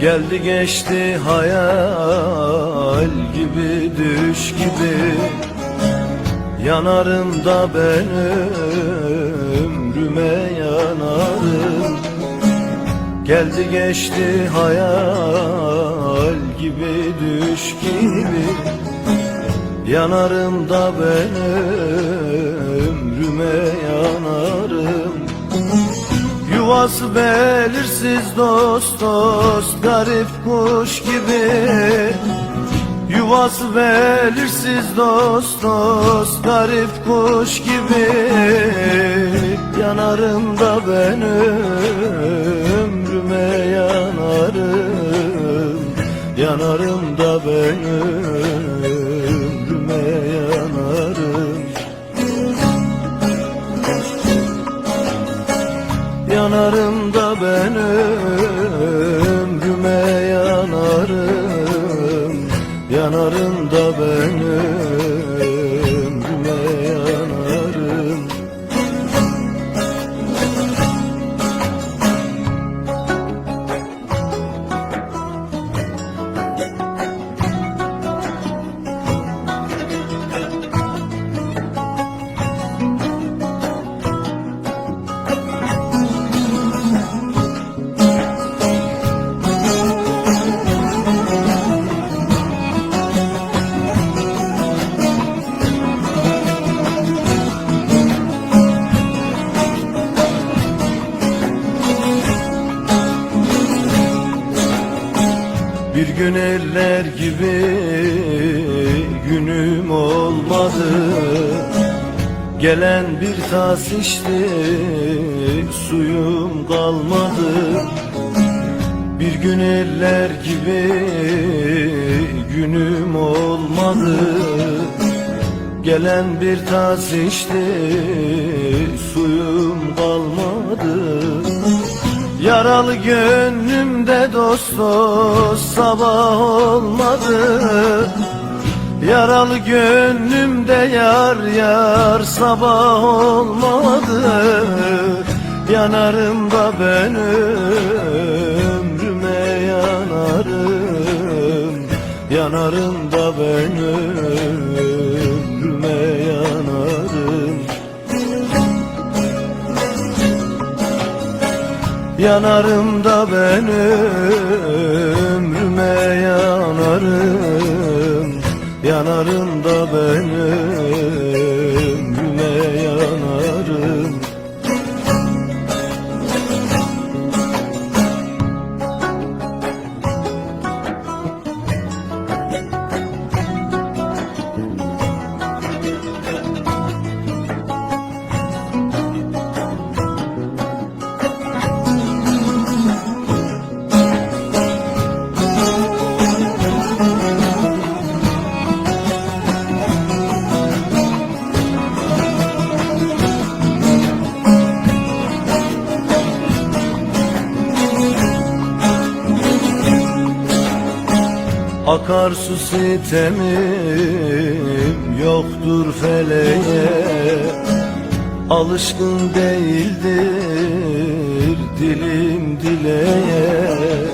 Geldi geçti hayal gibi düş gibi. Yanarım da ben ömrüme yanarım. Geldi geçti hayal gibi düş gibi. Yanarım da ben ömrüme Yuvası belirsiz dost dost garip kuş gibi? Yuvası belirsiz dost dost garip kuş gibi? Yanarım da ben ömrüme yanarım. Yanarım da ben ömrüme da Bir gün eller gibi günüm olmadı. Gelen bir tas içti suyum kalmadı. Bir gün eller gibi günüm olmadı. Gelen bir tas içti suyum kalmadı Yaralı gönlümde dost sabah olmadı. Yaralı gönlümde yar yar sabah olmadı. Yanarım da ben ömrüme yanarım. Yanarım da ben ömrüme Yanarım da ben ömrüme yanarım. Yanarım da ben ömrüme Akarsu sitemim yoktur feleğe. Alışkın değildir dilim dileğe.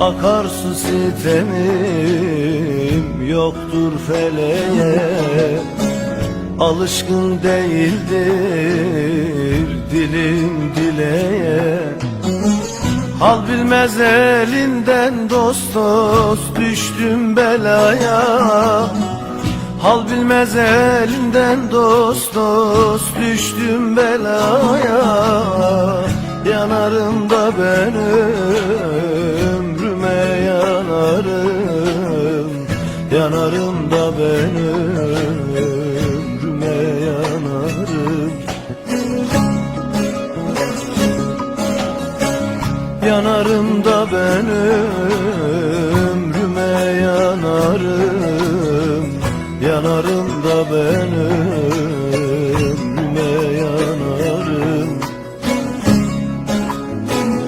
Akarsu sitemim yoktur feleğe. Alışkın değildir dilim dileğe Hal bilmez elinden dost dost düştüm belaya. Hal bilmez elinden dost dost düştüm belaya. Yanarım da ben ömrüme yanarım. Yanarım Yanarım da ben